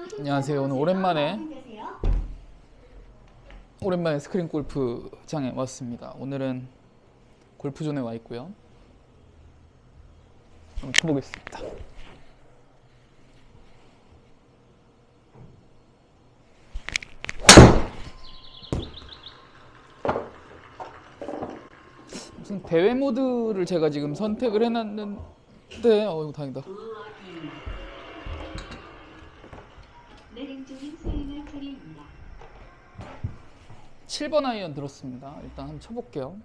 안녕하세요. 오늘 오랜만에 오랜만에 스크린 골프장에 왔습니다. 오늘은 골프존에 와 있고요. 한번 쳐보겠습니다. 무슨 대회 모드를 제가 지금 선택을 해놨는데 어이구 다행이다. 7번 아이언 들었습니다. 일단 한번 쳐볼게요.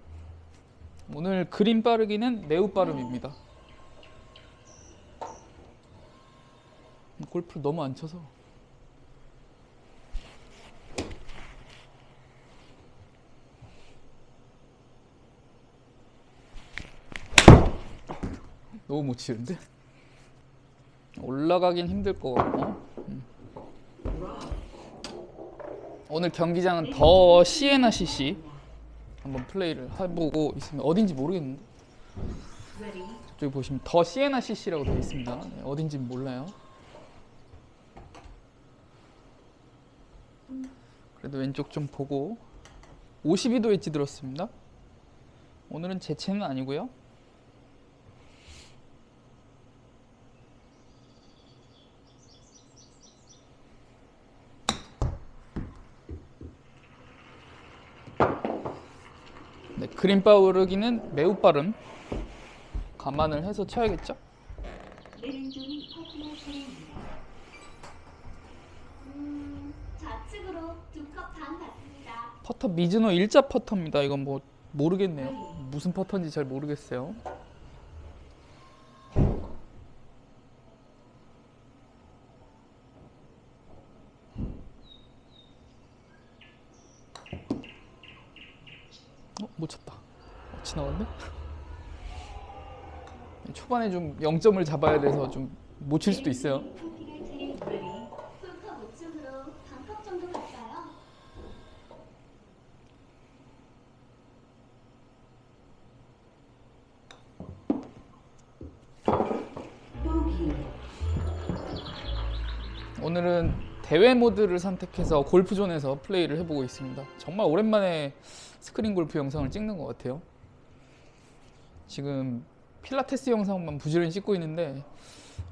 오늘 그린 빠르기는 매우 빠름입니다. 골프를 너무 안 쳐서. 너무 못 치는데? 올라가긴 힘들 것 같고. 음. 오늘 경기장은 더 시에나 CC 한번 플레이를 해보고 있습니다. 어딘지 모르겠는데 저기 보시면 더 시에나 CC라고 되어 있습니다. 네, 어딘지 몰라요. 그래도 왼쪽 좀 보고 52도 엣지 들었습니다. 오늘은 제 채는 아니고요. 네, 그린 빠르기는 매우 빠름. 감안을 해서 쳐야겠죠? 음. 퍼터 미즈노 일자 퍼터입니다. 이건 뭐 모르겠네요. 무슨 퍼터인지 잘 모르겠어요. 어, 못 쳤다. 어, 지나갔네? 초반에 좀 0점을 잡아야 돼서 좀 못 칠 수도 있어요. 오늘은 대회 모드를 선택해서 골프존에서 플레이를 해보고 있습니다. 정말 오랜만에 스크린 골프 영상을 찍는 것 같아요. 지금 필라테스 영상만 부지런히 찍고 있는데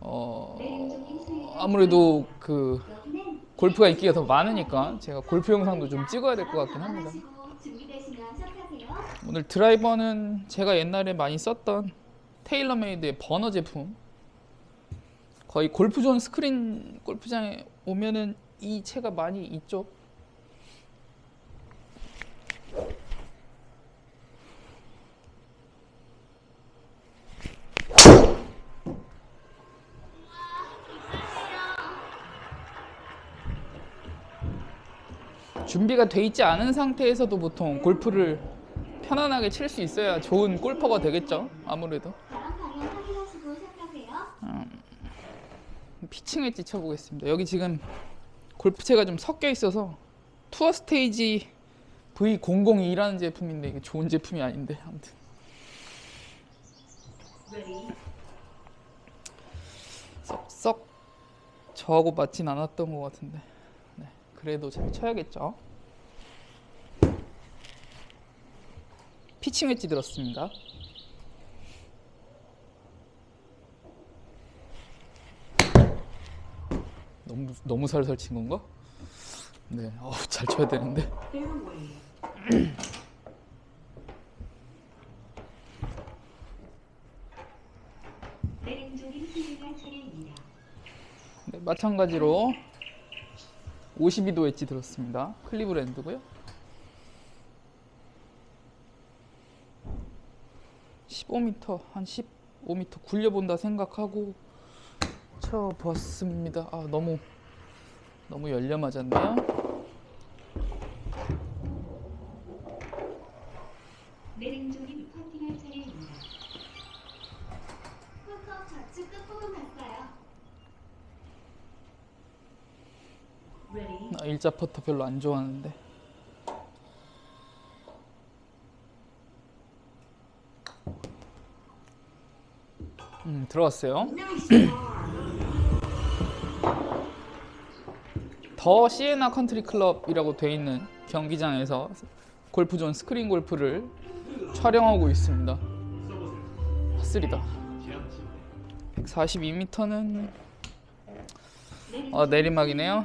어, 수행할 아무래도 그 골프가 인기가 더 많으니까 제가 골프 영상도 좀 찍어야 될 것 같긴 합니다. 준비되시면 시작하세요. 오늘 드라이버는 제가 옛날에 많이 썼던 테일러메이드의 버너 제품 거의 골프존 스크린 골프장에 오면은 이 채가 많이 있죠 준비가 돼 있지 않은 상태에서도 보통 골프를 편안하게 칠 수 있어야 좋은 골퍼가 되겠죠. 아무래도 바람 방향 확인하시고 시작하세요. 피칭 엣지 쳐보겠습니다. 여기 지금 골프채가 좀 섞여 있어서 투어 스테이지 V002라는 제품인데 이게 좋은 제품이 아닌데 아무튼 썩썩 저하고 맞진 않았던 것 같은데 네, 그래도 잘 쳐야겠죠. 피칭 엣지 들었습니다. 너무 너무 살살 친 건가? 네, 어우, 잘 쳐야 되는데. 네, 마찬가지로 52도 엣지 들었습니다. 클리브랜드고요. 15m 한 15m 굴려본다 생각하고 쳐봤습니다. 아 너무 너무 열려 맞았네요. 내림종인 파티갈 차례입니다. 풀컵 좌측 끝부분 갔어요. Ready, 아, 일자 퍼터 별로 안 좋아하는데. Par. 더 시에나 컨트리 클럽이라고 돼 있는 경기장에서 골프존 스크린 골프를 촬영하고 있습니다. 핫슬이다. 142m는 어, 내리막이네요.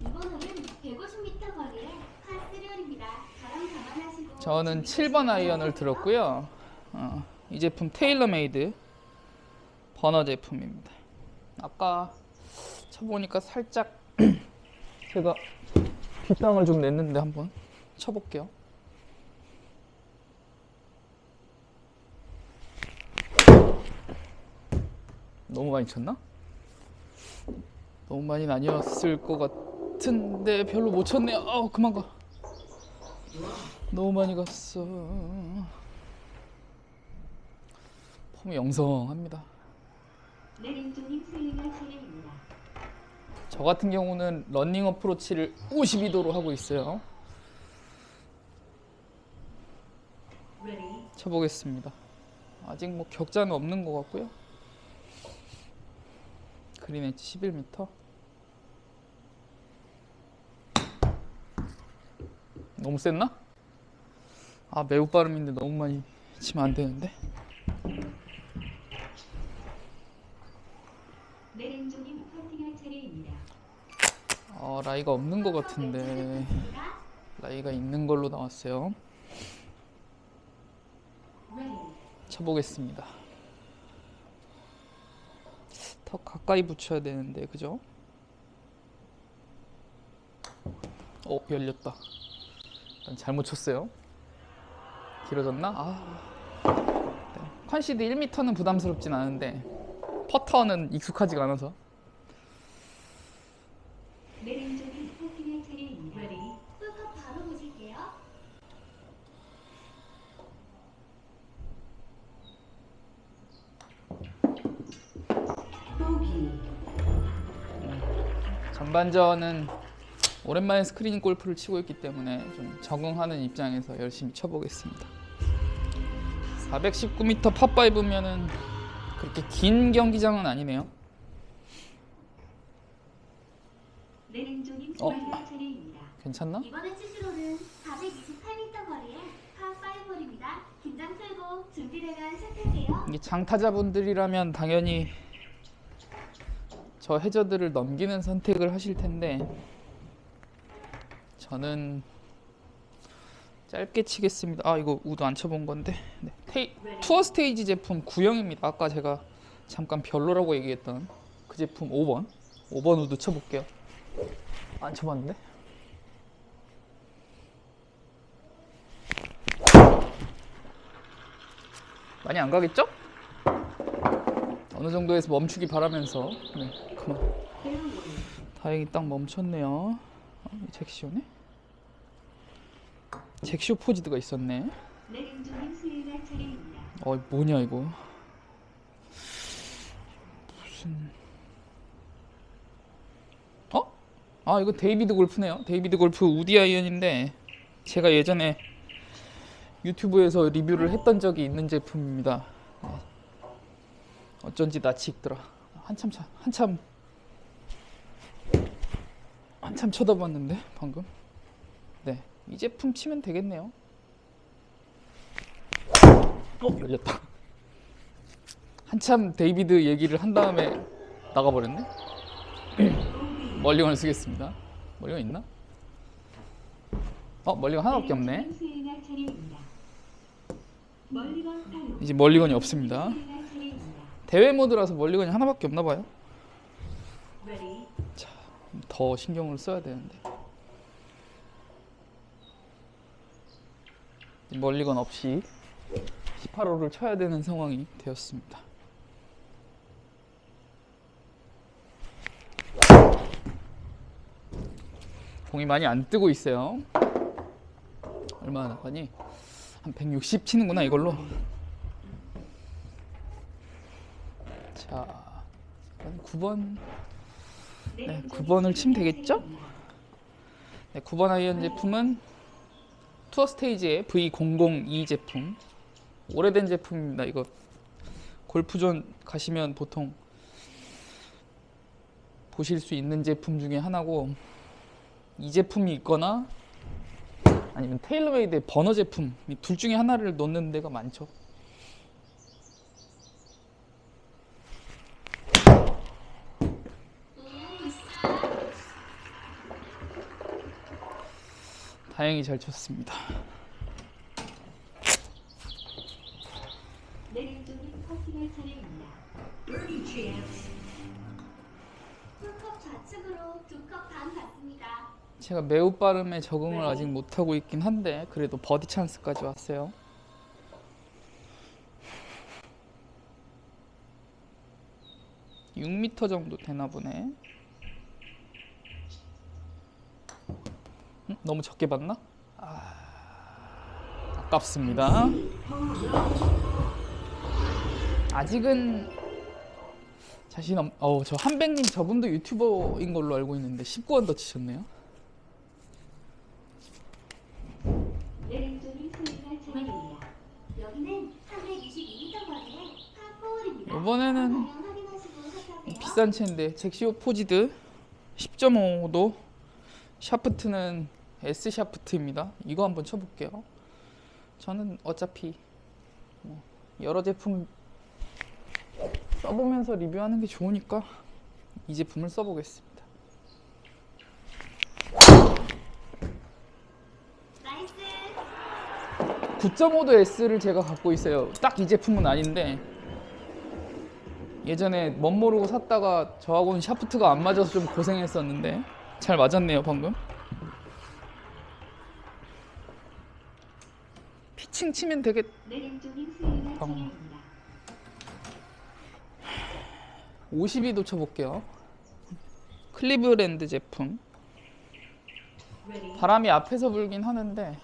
이번 홀은 150m 거리에 파3홀입니다. 바람 감안하시고 저는 7번 아이언을 들었고요. 어, 이 제품 테일러메이드 버너 제품입니다. 아까 쳐보니까 살짝 제가 빗땅을 좀 냈는데 한번 쳐볼게요. 너무 많이 쳤나? 너무 많이는 아니었을 것 같은데 별로 못 쳤네요. 아 그만 가. 너무 많이 갔어. 폼이 영성합니다. 저 같은 경우는 러닝 어프로치를 52도로 하고 있어요. 쳐보겠습니다. 아직 뭐 격자는 없는 것 같고요. 그린 엣지 11m. 너무 셌나? 아 매우 빠름인데 너무 많이 치면 안 되는데. 내린종님 퍼팅할 차례입니다. 어 라이가 없는 것 같은데 라이가 있는 걸로 나왔어요. 쳐보겠습니다. 더 가까이 붙여야 되는데 그죠? 어 열렸다. 난 잘못 쳤어요. 길어졌나? 아. 네. 컨시드 1m는 부담스럽진 않은데 퍼터는 익숙하지가 않아서 전반전은 오랜만에 스크린 골프를 치고 있기 때문에 좀 적응하는 입장에서 열심히 쳐보겠습니다. 419m 파5면은 그렇게 긴 경기장은 아니네요. 내린종님 어. 괜찮나? 이번에 홀은 428m 거리에 파5홀입니다. 긴장 풀고 준비되면 시작할게요. 이게 장타자분들이라면 당연히 저 해저들을 넘기는 선택을 하실 텐데 저는 짧게 치겠습니다. 아 이거 우드 안 쳐본 건데 네. 테이, 투어 스테이지 제품 구형입니다. 아까 제가 잠깐 별로라고 얘기했던 그 제품 5번 5번 우드 쳐볼게요. 안 쳐봤는데? 많이 안 가겠죠? 어느 정도에서 멈추기 바라면서 네, 페어웨이, 다행히 딱 멈췄네요. 어, 이 잭시오네? 잭시오 포지드가 있었네. 어, 뭐냐 이거? 무슨? 어? 아, 이거 데이비드 골프네요. 데이비드 골프 우디 아이언인데 제가 예전에 유튜브에서 리뷰를 했던 적이 있는 제품입니다. 네. 어쩐지 낯이 익더라. 한참 차, 한참 한참 쳐다봤는데 방금. 네, 이 제품 치면 되겠네요. 어 열렸다. 한참 데이비드 얘기를 한 다음에 나가버렸네. 멀리건을 쓰겠습니다. 멀리건 있나? 어 멀리건 하나밖에 없네. 이제 멀리건이 없습니다. 대회 모드라서 멀리건이 하나밖에 없나 봐요. 더 신경을 써야 되는데. 멀리건 없이 18호를 쳐야 되는 상황이 되었습니다. 공이 많이 안 뜨고 있어요. 얼마나 나가니? 한 160 치는구나 이걸로. 자, 9번. 네, 내린종님 9번을 치면 되겠죠? 네, 9번 아이언 제품은 투어 스테이지의 V002 제품. 오래된 제품입니다. 이거 골프존 가시면 보통 보실 수 있는 제품 중에 하나고 이 제품이 있거나 아니면 테일러메이드의 버너 제품 이둘 중에 하나를 넣는 데가 많죠. 다행히 잘 쳤습니다. 제가 매우 빠름에 적응을 아직 못하고 있긴 한데 그래도 버디 찬스까지 왔어요. (6m) 정도 되나 보네 너무 적게 봤나? 아... 아깝습니다 아직은 자신 없... 어우 저 한백님 저분도 유튜버인 걸로 알고 있는데 19원 더 치셨네요 내린종이 수행할 차례입니다. 여기는 322m 거리의 파4홀입니다. 이번에는. 비싼 채인데 잭시오 포지드 10.5도 샤프트는 S 샤프트입니다. 이거 한번 쳐볼게요. 저는 어차피 뭐 여러 제품 써보면서 리뷰하는 게 좋으니까 이 제품을 써보겠습니다. 나이스. 9.5도 S를 제가 갖고 있어요. 딱 이 제품은 아닌데 예전에 멋 모르고 샀다가 저하고는 샤프트가 안 맞아서 좀 고생했었는데 잘 맞았네요 방금. 피칭 치면 되게 내린종이 수행할 어. 차례입니다. 52도 쳐볼게요. 클리브랜드 제품. 바람이 앞에서 불긴 하는데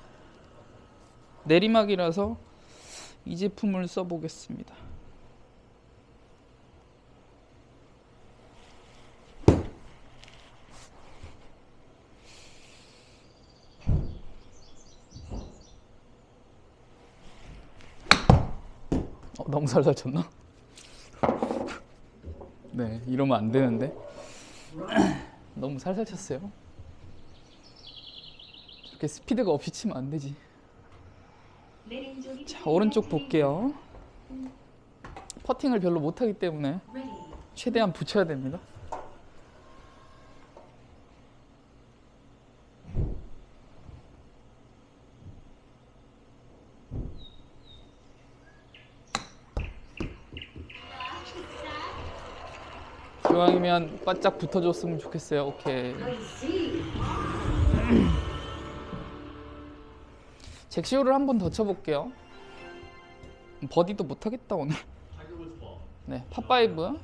내리막이라서 이 제품을 써보겠습니다. 살살 쳤나? 네, 이러면 안 되는데. 너무 살살 쳤어요. 이렇게 스피드가 없이 치면 안 되지. 자, 오른쪽. 볼게요. 퍼팅을 별로 못하기 때문에. 최대한 붙여야 됩니다. 기왕이면 바짝 붙어줬으면 좋겠어요. 오케이. 잭시오를 한 번 더 쳐볼게요. 버디도 못하겠다 오늘. 네, 파5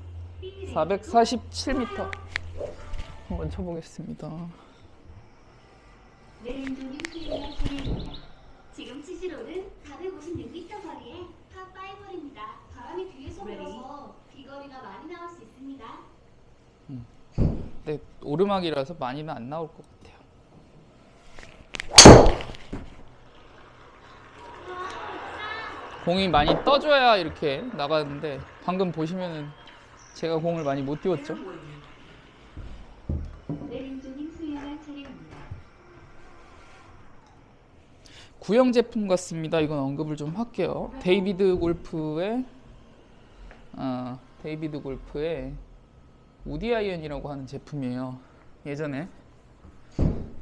447m 한번 쳐보겠습니다. 차례입니다. 지금 치시로는 456m 거리의 파5홀입니다. 바람이 뒤에서 불어서 비거리가 많이 나올 수 있습니다. 네, 오르막이라서 많이는 안 나올 것 같아요. 공이 많이 떠줘야 이렇게 나가는데 방금 보시면은 제가 공을 많이 못 띄웠죠. 구형 제품 같습니다. 이건 언급을 좀 할게요. 데이비드 골프의 어, 데이비드 골프의 아이언이라고 하는 제품이에요. 예전에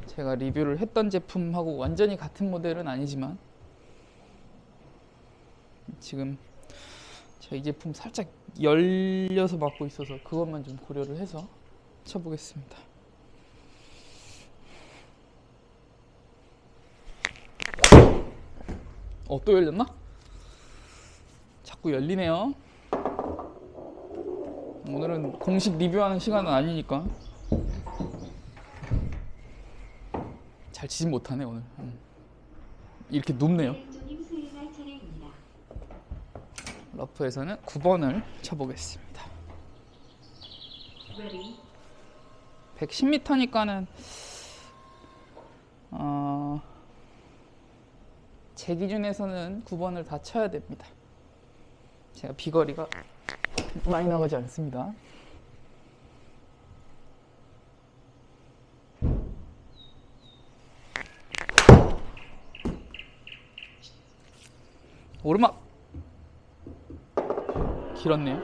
제가 리뷰를 했던 제품하고 완전히 같은 모델은 아니지만 지금 제가 이 제품 살짝 열려서 맞고 있어서 그것만 좀 고려를 해서 쳐보겠습니다. 어, 또 열렸나? 자꾸 열리네요. 오늘은 공식 리뷰하는 시간은 아니니까. 잘 치진 못하네, 오늘. 음. 이렇게 차례입니다. 러프에서는 9번을 쳐보겠습니다. Ready. 110m니까는 어, 제 기준에서는 9번을 다 쳐야 됩니다. 제가 비거리가 많이 나가지 않습니다. 오르막 길었네요.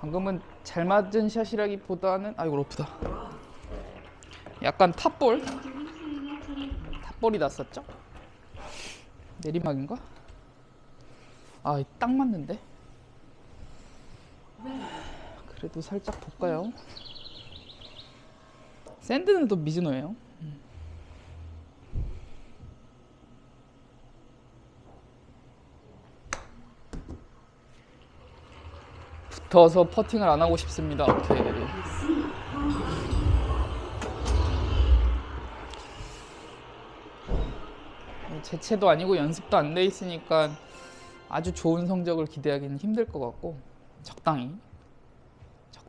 방금은 잘 맞은 샷이라기보다는 아이고 러프다. 약간 탑볼 탑볼이 났었죠? 내리막인가? 아, 딱 맞는데. 그래도 살짝 볼까요? 샌드는 또 미즈노예요. 음. 붙어서 퍼팅을 안 하고 싶습니다. 오케이. 제체도 아니고 연습도 안 돼 있으니까 아주 좋은 성적을 기대하기는 힘들 것 같고 적당히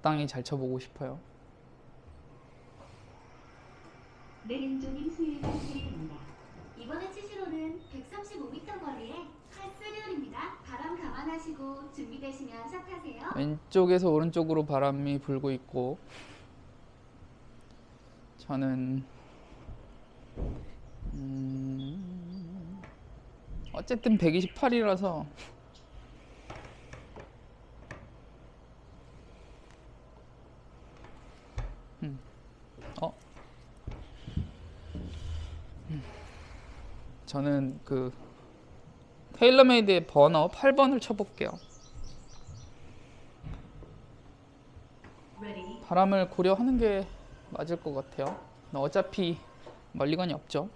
적당히 잘 쳐보고 싶어요. 왼쪽님 수행할 차례입니다. 이번에 치시로는 135m 거리에 핫스리얼입니다. 바람 감안하시고 준비되시면 샷하세요. 왼쪽에서 오른쪽으로 바람이 불고 있고 저는 음, 어쨌든 128이라서 저는 그 테일러메이드의 버너 8번을 쳐볼게요. 바람을 고려하는 게 맞을 것 같아요. 어차피 멀리건이 없죠.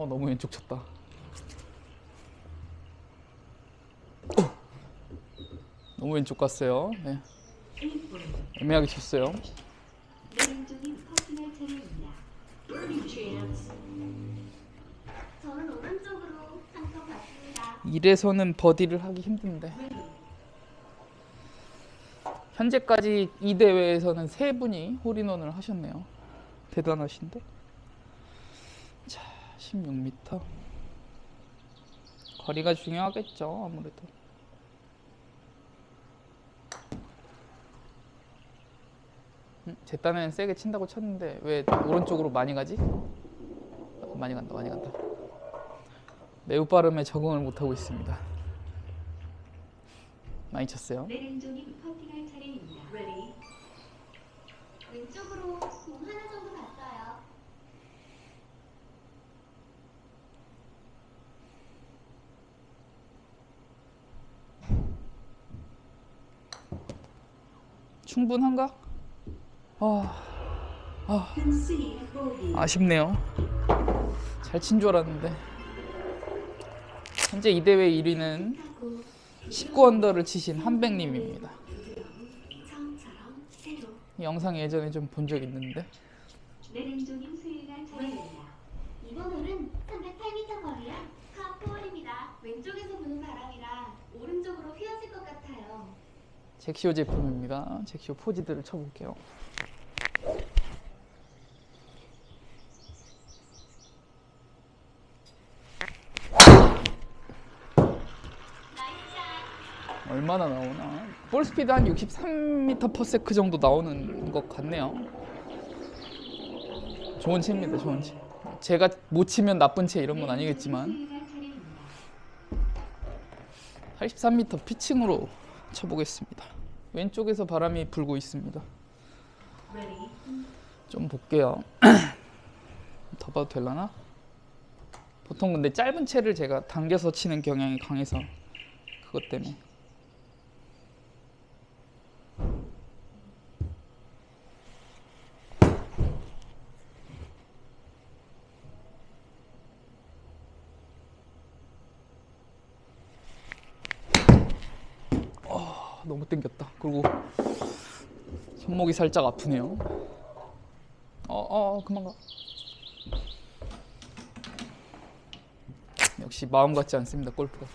어 너무 왼쪽 쳤다. 어. 너무 왼쪽 갔어요. 네. 1분. 애매하게 쳤어요. 이래서는 버디를 하기 힘든데 현재까지 이 대회에서는 세 분이 홀인원을 하셨네요. 대단하신데. 자, 16m. 거리가 중요하겠죠, 아무래도. 음, 제 딴에는 세게 친다고 쳤는데 왜 오른쪽으로 많이 가지? 어, 많이 간다, 많이 간다. 매우 빠름에 적응을 못하고 있습니다. 많이 쳤어요. Ready. 왼쪽으로 공 하나 정도 충분한가? 아, 아 아쉽네요. 잘 친 줄 알았는데. 현재 이 대회 1위는 19 언더를 치신 한백님입니다. 영상 예전에 좀 본 적 있는데 왼쪽님 수행할 차례입니다. 이번 홀은 308m 거리야 카포홀입니다. 왼쪽에서 부는 바람이라 오른쪽으로 휘어질 것 같아요. 잭시오 제품입니다. 잭시오 포지들을 쳐볼게요. 얼마나 나오나? 볼 스피드 한 63m per 세크 정도 나오는 것 같네요. 좋은 채입니다, 좋은 채. 제가 못 치면 나쁜 채 이런 건 아니겠지만 수행할 차례입니다. 83m 피칭으로 쳐보겠습니다. 왼쪽에서 바람이 불고 있습니다. 좀 볼게요. 더 봐도 될라나? 보통 근데 짧은 채를 제가 당겨서 치는 경향이 강해서 그것 때문에 아, 너무 땡겼다. 그리고 손목이 살짝 아프네요. 어, 어, 어, 그만 가. 역시 마음 같지 않습니다, 골프가.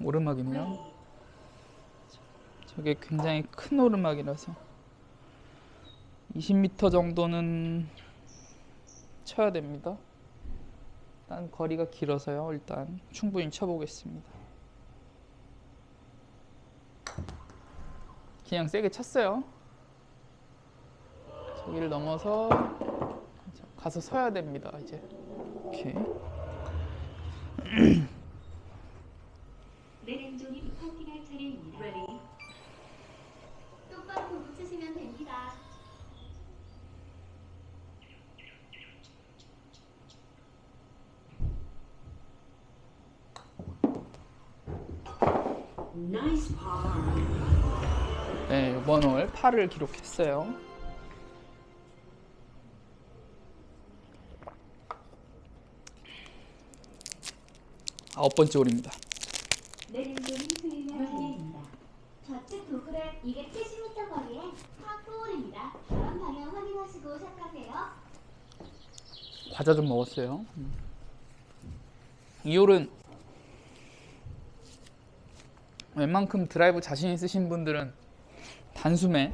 오르막이네요. 저게 굉장히 큰 오르막이라서 20m 정도는 쳐야 됩니다. 일단 거리가 길어서요. 일단 충분히 쳐보겠습니다. 그냥 세게 쳤어요. 저기를 넘어서 가서 서야 됩니다. 이제 오케이. 내랭조님 퍼팅할 차례입니다. Ready, 똑바로 보고 치시면 됩니다. nice par. 네, 이번 홀 8을 기록했어요. 아홉 번째 홀입니다. 내랭조님 수행할 차례입니다. 좌측 도그랩 270m 거리에 파크홀입니다. 바람 방향 확인하시고 시작하세요. 과자 좀 먹었어요. 음. 이 홀은 웬만큼 드라이브 자신 있으신 분들은 단숨에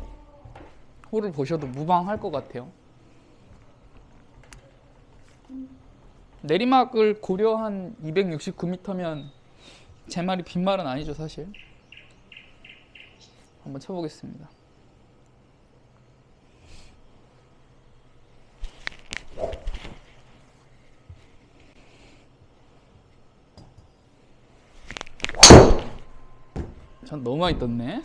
홀을 보셔도 무방할 것 같아요. 내리막을 고려한 269m면 제 말이 빈말은 아니죠 사실. 한번 쳐보겠습니다. 전 너무 많이 떴네.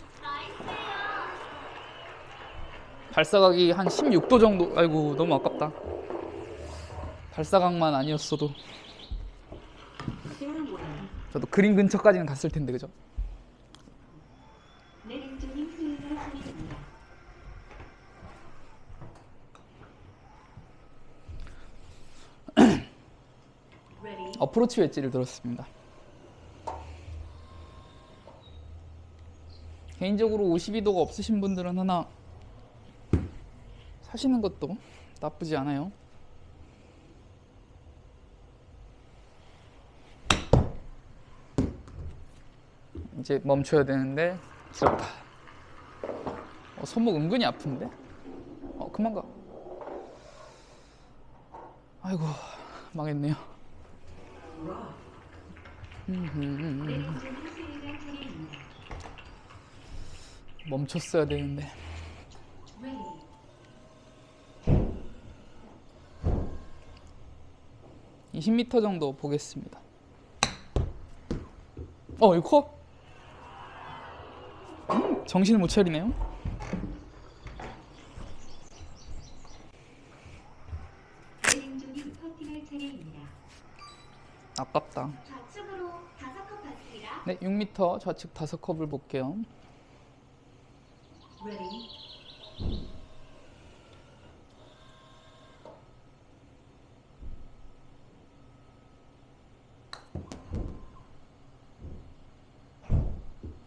발사각이 한 16도 정도. 아이고 너무 아깝다. 발사각만 아니었어도 저도 그린 근처까지는 갔을 텐데 그죠? 어프로치 웨지를 들었습니다. 개인적으로 52도가 없으신 분들은 하나 사시는 것도 나쁘지 않아요. 이제 멈춰야 되는데 부럽다. 어, 손목 은근히 아픈데? 어 그만 가. 아이고 망했네요. 내랭조님 수행할 차례입니다. 멈췄어야 되는데. Ready, 이 20m 정도 보겠습니다. 어, 이거 커? 음, 정신을 못 차리네요. 아깝다. 네, 6m 좌측 다섯 컵을 볼게요. Ready,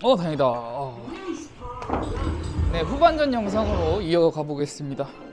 어, 다행이다. 어. 네, 후반전 영상으로 이어가 보겠습니다.